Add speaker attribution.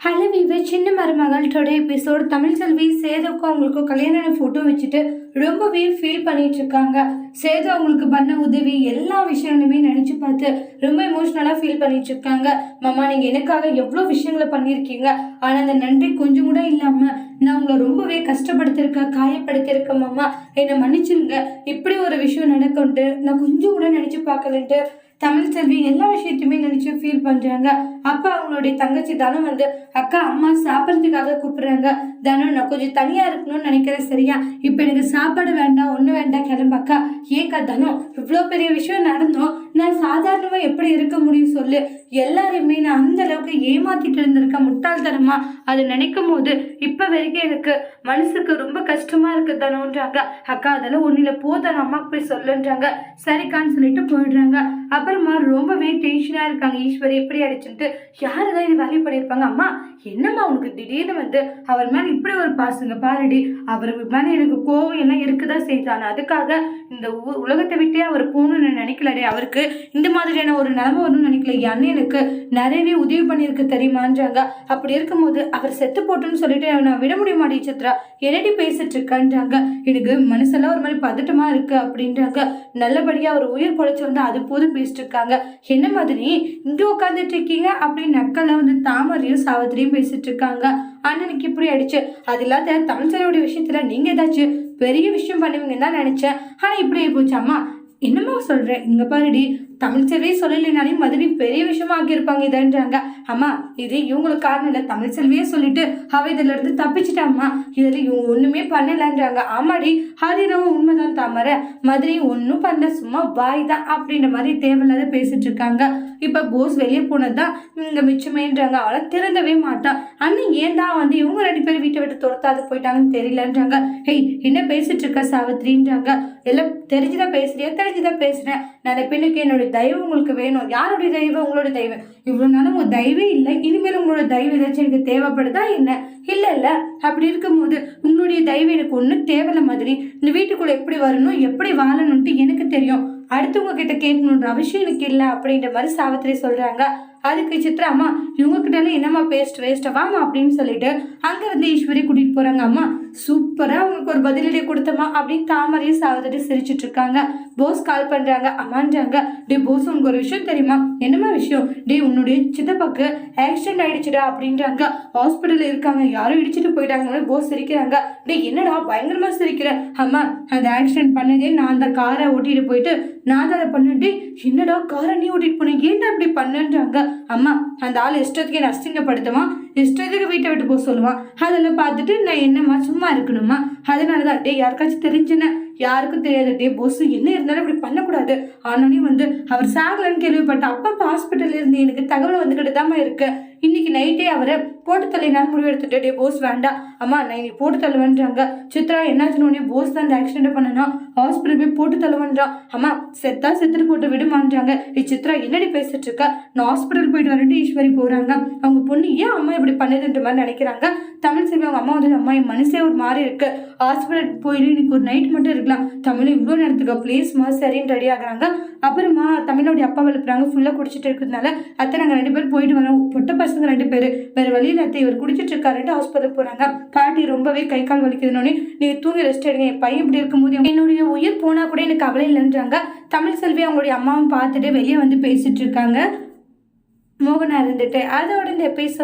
Speaker 1: Hello விவே சின்ன மருமகள் டுடே எபிசோட் தமிழ் செல்வி சேதுக்கும் அவங்களுக்கும் கல்யாண ஃபோட்டோ வச்சுட்டு ரொம்பவே ஃபீல் பண்ணிட்டு இருக்காங்க. சேது அவங்களுக்கு பண்ண உதவி எல்லா விஷயங்களுமே நினச்சி பார்த்து ரொம்ப எமோஷ்னலாக ஃபீல் பண்ணிட்டு இருக்காங்க. மாமா நீங்கள் எனக்காக எவ்வளோ விஷயங்களை பண்ணியிருக்கீங்க? ஆனால் அந்த நன்றி கொஞ்சம் கூட இல்லாமல் நான் உங்களை ரொம்பவே கஷ்டப்படுத்திருக்கேன் காயப்படுத்தியிருக்கேன் மாமா. என்னை மன்னிச்சிருங்க. இப்படி ஒரு விஷயம் நடக்கும்ட்டு நான் கொஞ்சம் கூட நினச்சி பார்க்கலன்ட்டு தமிழ் செல்வி எல்லா விஷயத்தையுமே நினச்சி ஃபீல் பண்ணுறாங்க அப்போ அவங்களுடைய தங்கச்சி தானே வந்து அக்கா அம்மா சாப்பிட்றதுக்காக கூப்பிடுறாங்க. தனம் நான் கொஞ்சம் தனியாக இருக்கணும்னு நினைக்கிறேன் சரியா? இப்போ எனக்கு சாப்பாடு வேண்டாம் ஒன்றும் வேண்டாம் கிளம்பாக்கா ஏக்கா தனம் இவ்வளோ பெரிய விஷயம் நடந்தோம். நான் சாதாரணமாக எப்படி இருக்க முடியும் சொல்லு. எல்லாரையுமே நான் அந்த அளவுக்கு ஏமாத்திட்டு இருந்திருக்கேன் முட்டாள்தனமா. அது நினைக்கும் போது இப்போ வரைக்கும் எனக்கு மனசுக்கு ரொம்ப கஷ்டமா இருக்கு தனோன்றாங்க. அக்கா அதெல்லாம் இல்லை போதும் அம்மாக்கு போய் சொல்லுன்றாங்க. சரிக்கான்னு சொல்லிட்டு போயிடுறாங்க. அப்புறமா ரொம்பவே டென்ஷனாக இருக்காங்க ஈஸ்வரி. எப்படி அடிச்சுட்டு யாரு தான் இது வேலையை பண்ணியிருப்பாங்க? அம்மா என்னம்மா உனக்கு திடீர்னு வந்து அவர் மேலே இப்படி ஒரு பாசுங்க பாருடி அவர் மேலே எனக்கு கோவம் எல்லாம் இருக்குதா செய்தான்? அதுக்காக இந்த உலகத்தை விட்டே அவர் போகணும்னு நினைக்கலடே அவருக்கு. இந்த மாதிரியான ஒரு நிலைமை வரும்னு நினைக்கல. என் எனக்கு நிறையவே உதவி பண்ணியிருக்கு தெரியுமான்றாங்க. அப்படி இருக்கும்போது அவர் செத்து போட்டுன்னு சொல்லிட்டு நான் விட முடியுமா மாட்டேன் சித்ரா? என்னடி பேசிட்டு இருக்கான்றாங்க. எனக்கு மனசெல்லாம் ஒரு மாதிரி பதட்டமா இருக்கு அப்படின்றாங்க. நல்லபடியா அவர் உயிர் பொழைச்சு வந்து அது போதும் பேசிட்டு இருக்காங்க. என்ன மாதிரி? இங்கே உட்காந்துட்டு இருக்கீங்க அப்படின்னு நக்கெல்லாம் வந்து தாமரையும் சாவத்திரியும் பேசிட்டு இருக்காங்க. அண்ணனுக்கு இப்படி ஆயிடுச்சு அது இல்லாத தமிழ்ச்சலோட விஷயத்துல நீங்க ஏதாச்சும் பெரிய விஷயம் பண்ணுவீங்கன்னு தான் நினைச்சேன். ஆனா இப்படி போச்சாமா என்னமோ அம்மா சொல்றேன் இங்க பாருடி தமிழ்ச்செல்வே செல்வியே மதுரை பெரிய விஷயமா ஆக்கியிருப்பாங்க இதன்றாங்க. அம்மா இது இவங்களுக்கு காரணம் இல்லை. தமிழ்ச்செல்வியே சொல்லிட்டு அவ இதுல இருந்து தப்பிச்சிட்டாம்மா இதில் இவங்க ஒண்ணுமே பண்ணலன்றாங்க. ஆமாடி ஹரிரவும் உண்மைதான் தாமரை. மதுரை ஒன்றும் பண்ணல சும்மா வாய் தான் அப்படின்ற மாதிரி தேவையில்லாத பேசிட்டு இருக்காங்க. இப்ப போஸ் வெளியே போனதுதான் இங்க மிச்சமேன்றாங்க. அவளை திறந்தவே மாட்டான் அண்ணன் ஏன் தான் வந்து இவங்க ரெண்டு பேரும் வீட்டை விட்டு துரத்தாது போயிட்டாங்கன்னு தெரியலன்றாங்க. ஹேய் என்ன பேசிட்டு இருக்க சாவித்ரின்றாங்க எல்லாம் தெரிஞ்சுதான் பேசுறியா? தெரிஞ்சுதான் பேசுறேன். நான் பெண்ணுக்கு என்னோட தயவு உங்களுக்கு வேணும். யாருடைய தெய்வம் உங்களோட தெய்வம் இவ்வளோ நாளும் உங்கள் தயவே இல்லை. இனிமேல் உங்களோட தயவு ஏதாச்சும் எனக்கு தேவைப்படுதா என்ன? இல்லை இல்லை. அப்படி இருக்கும்போது உங்களுடைய தயவு எனக்கு ஒன்றும் தேவையில்ல மாதிரி இந்த வீட்டுக்குள்ளே எப்படி வரணும் எப்படி வாழணும்ட்டு எனக்கு தெரியும். அடுத்தவங்க கிட்ட கேட்கணுன்ற அவசியம் எனக்கு இல்லை அப்படின்ற மாதிரி சாவித்திரி சொல்றாங்க. அதுக்கு சித்ரா அம்மா இவங்கக்கிட்டலாம் என்னம்மா பேஸ்ட் வேஸ்ட் வாமா அப்படின்னு சொல்லிட்டு அங்கேருந்து ஈஸ்வரி கூட்டிகிட்டு போகிறாங்க அம்மா சூப்பராக அவங்களுக்கு ஒரு பதிலடி கொடுத்தம்மா அப்படின்னு தாமரையும் சாவித்திரி சிரிச்சிட்டு இருக்காங்க. போஸ் கால் பண்ணுறாங்க அம்மான்றாங்க. டே போஸ் உனக்கு ஒரு விஷயம் தெரியுமா? என்னம்மா விஷயம்? டே உன்னுடைய சித்தப்பாக்கு ஆக்சிடென்ட் ஆயிடுச்சுடா அப்படின்றாங்க. ஹாஸ்பிட்டலில் இருக்காங்க. யாரும் இடிச்சிட்டு போயிட்டாங்க போஸ் சிரிக்கிறாங்க. டே என்னடா பயங்கரமாக சிரிக்கிற? அம்மா அந்த ஆக்சிடென்ட் பண்ணதே நான் அந்த காரை ஓட்டிட்டு போயிட்டு நான் தான் அதை பண்ணிட்டு என்னடா காரை நீ ஓட்டிட்டு போனேன் ஏன்டா இப்படி பண்ணுன்றாங்க. அம்மா அந்த ஆள் இஷ்டத்துக்கு என்ன அசிங்கப்படுத்துவான் இஷ்டத்துக்கு வீட்டை விட்டு போக சொல்லுவான் அதெல்லாம் பார்த்துட்டு நான் என்னம்மா சும்மா இருக்கணுமா? அதனால தான் டே யாருக்காச்சும் தெரிஞ்சுன்னு யாருக்கும் தெரியாது. டே போஸ் என்ன இருந்தாலும் இப்படி பண்ணக்கூடாது. ஆனாலும் வந்து அவர் சாகலன்னு கேள்விப்பட்டேன் அப்பப்போ ஹாஸ்பிட்டலில் இருந்து எனக்கு தகவல் வந்துக்கிட்டு தான் இருக்கு. இன்னைக்கு நைட்டே அவரை போட்டு தள்ளினாலும் முடிவு எடுத்துட்டு டே போஸ் வேண்டாம். அம்மா நான் இன்னைக்கு போட்டு தள்ளுவேன்றாங்க. சித்ரா என்னாச்சுன்னு உடனே போஸ் தான் இந்த ஆக்சிடென்ட் பண்ணனா ஹாஸ்பிட்டல் போய் போட்டு தள்ளுவேன்றான். அம்மா செத்தா செத்துட்டு போட்டு விடுமான்றாங்க. ஏ சித்ரா என்னடி பேசிட்டு இருக்க? நான் ஹாஸ்பிட்டல் போயிட்டு வரேன்ட்டு ஈஸ்வரி போறாங்க. அவங்க பொண்ணு ஏன் அம்மா இப்படி இப்படி பண்ணுதுன்ற மாதிரி நினைக்கிறாங்க. தமிழ் செல்வி அவங்க அம்மா வந்து அம்மா என் மனசே ஒரு மாதிரி இருக்கு. ஹாஸ்பிட்டல் போயிட்டு இன்னைக்கு ஒரு நைட் மட்டும் இருக்கலாம். தமிழ் இவ்வளோ நேரத்துக்கு ப்ளீஸ்மா சரின்னு ரெடி ஆகுறாங்க. அப்புறமா தமிழோடைய அப்பா வளர்க்குறாங்க. ஃபுல்லாக குடிச்சிட்டு இருக்கிறதுனால அத்தை நாங்கள் ரெண்டு பேரும் போயிட்டு வரோம். பொட்ட பசங்க ரெண்டு பேர். வேறு வழியில் அத்தை. இவர் குடிச்சிட்டு இருக்காருன்ட்டு ஹாஸ்பிட்டல் போகிறாங்க பாட்டி ரொம்பவே கை கால் வலிக்குதுனோடனே நீங்கள் தூங்கி ரெஸ்ட் எடுங்க. என் பையன் இப்படி இருக்கும்போது என்னுடைய உயிர் போனால் கூட எனக்கு கவலை இல்லைன்றாங்க. தமிழ் செல்வி அவங்களுடைய அம்மாவும் பார்த்துட்டு வெளியே வந்து பேசிட்டு இருக்காங்க. மோகனா இருந்துட்டு அதோட இந்த எபிசோட்